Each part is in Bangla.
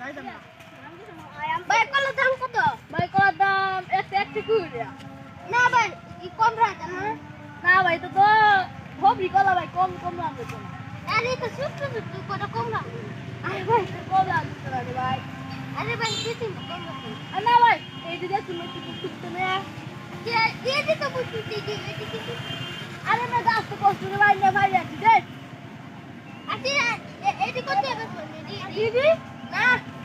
ভাই কলার দাম কত ভাই কলার দাম একটা একটি কুড়ি না ভাই কম রাখা না না ভাই তো তো হবি কলা ভাই কম কম দিত না আরে তো ছোট্ট ছোট্ট কত কম রাখা আরে ভাই তো কম দাম দিত না রে ভাই আরে ভাই দিতে কম রাখা আর না ভাই এই যে দেখুন একটু টুকটুক না কে দিয়ে দিতে বুঝতে দিদি এটি কি আরে না গাছ তো কষ্ট রে ভাই না ভাই আছি দেখ আচ্ছা এটি কত হবে দিদি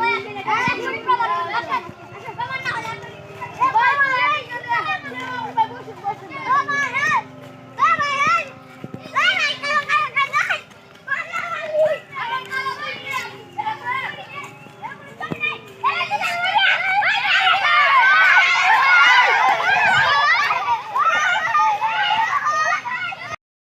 হ্যাঁ, সবাই আসেন আচ্ছা,